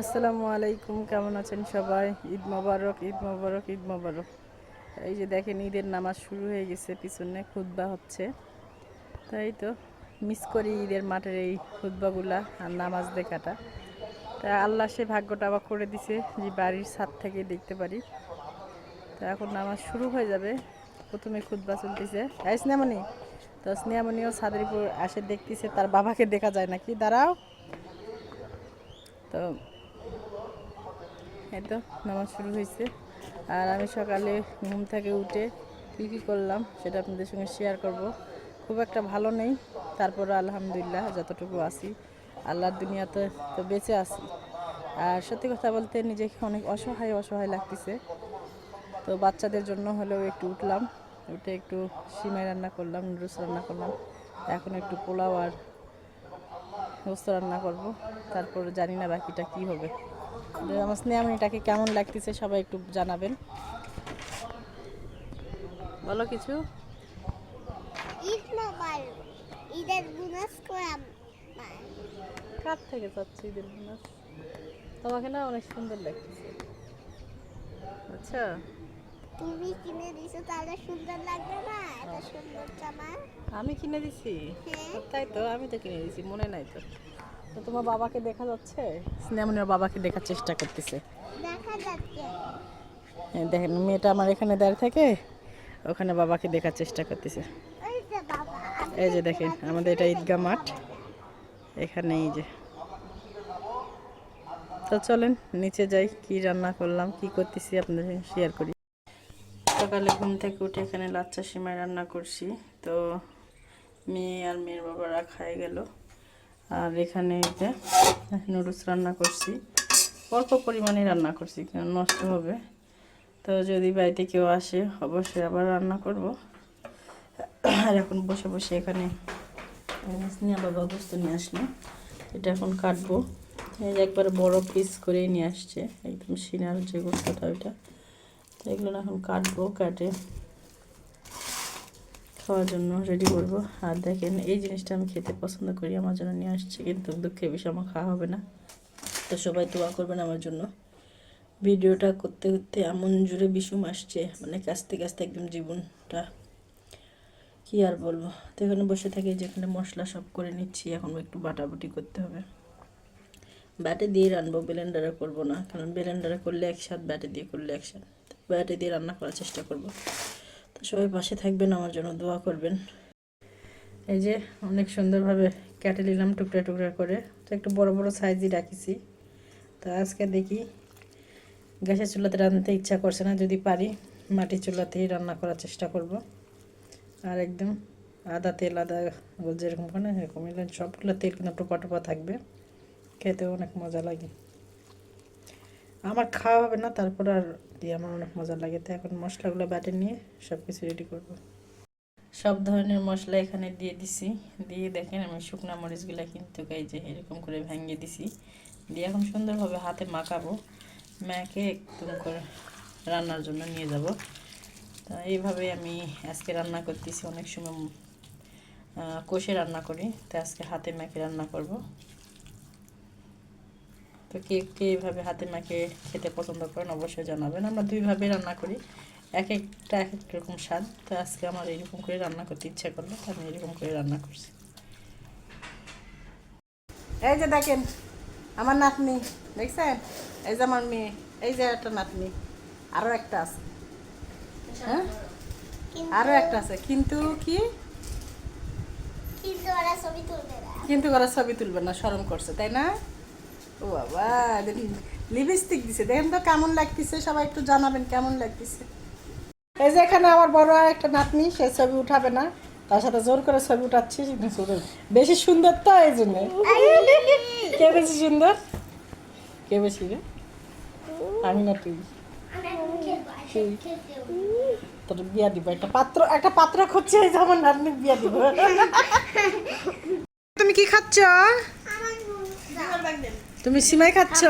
আসসালামু আলাইকুম, কেমন আছেন সবাই? ঈদ মোবারক ঈদ মোবারক ঈদ মোবারক। এই যে দেখেন, ঈদের নামাজ শুরু হয়ে গেছে, পিছনে খুতবা হচ্ছে। তাই তো মিস করি ঈদের মাঠের এই খুতবাগুলা আর নামাজ দেখাটা। তা আল্লাহ সে ভাগ্যটা আবার করে দিছে যে বাড়ির ছাদ থেকে দেখতে পারি। তা এখন নামাজ শুরু হয়ে যাবে। প্রথমে খুতবা চলতেছে। এই স্নেমনি তো স্নেহামণিও ছাদের উপর আসে, দেখতেছে, তার বাবাকে দেখা যায় নাকি? দাঁড়াও। তো তো নামাজ শুরু হয়েছে। আর আমি সকালে ঘুম থেকে উঠে কী কী করলাম সেটা আপনাদের সঙ্গে শেয়ার করব। খুব একটা ভালো নেই তারপরে আলহামদুলিল্লাহ যতটুকু আছি, আল্লাহর দুনিয়াতে তো বেঁচে আছি। আর সত্যি কথা বলতে নিজেকে অনেক অসহায় অসহায় লাগতেছে। তো বাচ্চাদের জন্য হলেও একটু উঠলাম, উঠে একটু সিমাই রান্না করলাম, নুডলস রান্না করলাম। এখন একটু পোলাও আর গোস্ত রান্না করব, তারপর জানি না বাকিটা কি হবে। আমার স্নেহামণিটাকে কেমন লাগতেছে সবাই একটু জানাবেন। বলো কিছু। ঈদের গুনাস কার থেকে চাচ্ছি ঈদের বোনাস? তোমাকে না অনেক সুন্দর লাগতেছে। আচ্ছা। তুমি কিনে দিছো তাহলে সুন্দর লাগবে না? এত সুন্দর জামা। আমি কিনে দিছি? হ্যাঁ। তাই তো আমি তো কিনে দিছি মনে নাই তো। তো তোমার বাবাকে দেখা যাচ্ছে? স্নেহামণির বাবাকে দেখার চেষ্টা করতেছে। হ্যাঁ, দেখেন মেয়েটা আমার এখানে দাঁড়িয়ে থাকে ওখানে বাবাকে দেখার চেষ্টা করতেছে। ওই যে বাবা এই যে দেখেন আমাদের এটা ঈদগাহ মাঠ। এখানে এই যে। তো চলেন নিচে যাই কি রান্না করলাম কি করতেছি আপনাদের সঙ্গে শেয়ার করি। সকালে ঘুম থেকে উঠে এখানে লাচ্চা সিমাই রান্না করছি। তো মেয়ে আর মেয়ের বাবারা খাই গেল। আর এখানে যে নুডলস রান্না করছি। অল্প পরিমাণে রান্না করছি কারণ নষ্ট হবে। তো যদি বাড়িতে কেউ আসে, অবশ্যই আবার রান্না করব। আর এখন বসে বসে এখানে স্নেহা বাবা গোস্ত নিয়ে আসলো এটা এখন কাটবো। একবারে বড় পিস করে নিয়ে আসছে, একদম সিনার যে গোস্তটা ওইটা। তো এগুলো এখন কাটবো, কাটে খাওয়ার জন্য রেডি করব। আর দেখেন, এই জিনিসটা আমি খেতে পছন্দ করি, আমার জন্য নিয়ে আসছে, কিন্তু দুঃখে বেশি আমার খাওয়া হবে না। তো সবাই দোয়া করবেন আমার জন্য। ভিডিওটা করতে করতে এমন জোরে বিষুম আসছে মানে কাছতে কাছতে একদম জীবনটা, কি আর বলব? তো এখানে বসে থাকি যেখানে মশলা সব করে নিচ্ছি, এখন একটু বাটাবাটি করতে হবে। ব্যাটে দিয়ে রানবো ব্লেন্ডারে করব না, কারণ ব্লেন্ডারে করলে একসাথ ব্যাটে দিয়ে করলে একসাথ ব্যাটে দিয়ে রান্না করার চেষ্টা করব। তো সবাই পাশে থাকবেন, আমার জন্য দোয়া করবেন। এই যে অনেক সুন্দরভাবে কেটে নিলাম টুকরা টুকরা করে, তো একটু বড় বড় সাইজই রাখিছি। তো আজকে দেখি গ্যাসের চুলাতে রাঁধতে ইচ্ছা করছে না, যদি পারি মাটির চুলাতেই রান্না করার চেষ্টা করব। আর একদম আদা তেল, আদা যেরকম করে এরকম সবগুলো তেল কিন্তু টোপা টোপা থাকবে। খেতেও অনেক মজা লাগে। আমার খাওয়া হবে না, তারপর আর দিয়ে আমার অনেক মজা লাগে। তো এখন মশলাগুলো ব্যাটে নিয়ে সব কিছু রেডি করব। সব ধরনের মশলা এখানে দিয়ে দিছি। দিয়ে দেখেন আমি শুকনো মরিচগুলো কিন্তু এই যে এরকম করে ভেঙে দিছি। দিয়ে এখন সুন্দরভাবে হাতে মাখাবো। মেখে একদম করে রান্নার জন্য নিয়ে যাব। তা এইভাবে আমি আজকে রান্না করতেছি। অনেক সময় কষে রান্না করি। তো আজকে হাতে মেখে রান্না করব। তো কে কে এইভাবে হাতে মেখে খেতে পছন্দ করেন অবশ্যই জানাবেন। আমরা দুইভাবে রান্না করি। এক একটা এক এক রকম স্বাদ। তো আজকে আমার এরকম করে রান্না করতে ইচ্ছা করল তো আমি এরকম করে রান্না করছি। এই যে দেখেন আমার নাতনি দেখছেন? এই যে আমার মেয়ে এই যে একটা নাতনি আরও একটা আছে। হ্যাঁ? আরও একটা আছে। কিন্তু কি? কিন্তু ওরা ছবি তুলবে না। কিন্তু ওরা ছবি তুলবে না শরম করছে তাই না? ও বাবা লিপস্টিক দিছে? দেখেন তো কেমন লাগতেছে সবাই একটু জানাবেন কেমন লাগতেছে। এই যে এখানে আমার বড় আর একটা নাতনি সে ছবি উঠাবে না তার সাথে জোর করে ছবি উঠাচ্ছি কিন্তু বেশি সুন্দর তো এই জন্য। কে বেশি সুন্দর? কে বেশি রে? আমি না তুই। তুই তোর বিয়া দিব একটা পাত্র একটা পাত্র খুঁজছে এই যে আমার নাতনি বিয়া দিব। তুমি কি খাচ্ছ? তুমি সিমাই খাচ্ছ?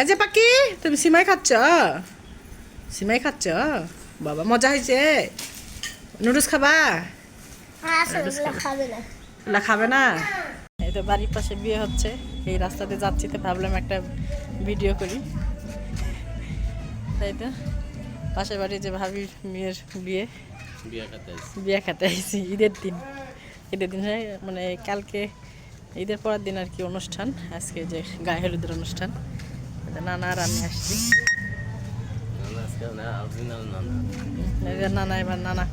এই যে পাখি তুমি সিমাই খাচ্ছ? সিমাই খাচ্ছ? বাবা মজা হয়েছে। নুডলস খাবা? না। খাবে না? এই তো বাড়ির পাশে বিয়ে হচ্ছে। এই রাস্তাতে যাচ্ছি তো ভাবলাম একটা ভিডিও করি। তাই তো? পাশের বাড়ি যে ভাবি মেয়ের বিয়ে। বিয়ে খাতে আইছি। ঈদের দিন। ঈদের দিন হ্যাঁ, মানে কালকে ঈদের পরের দিন আর কি অনুষ্ঠান আজকে যে গায়ে হলুদের অনুষ্ঠান। নানা আর আমি আসছি। নানা এবার নানা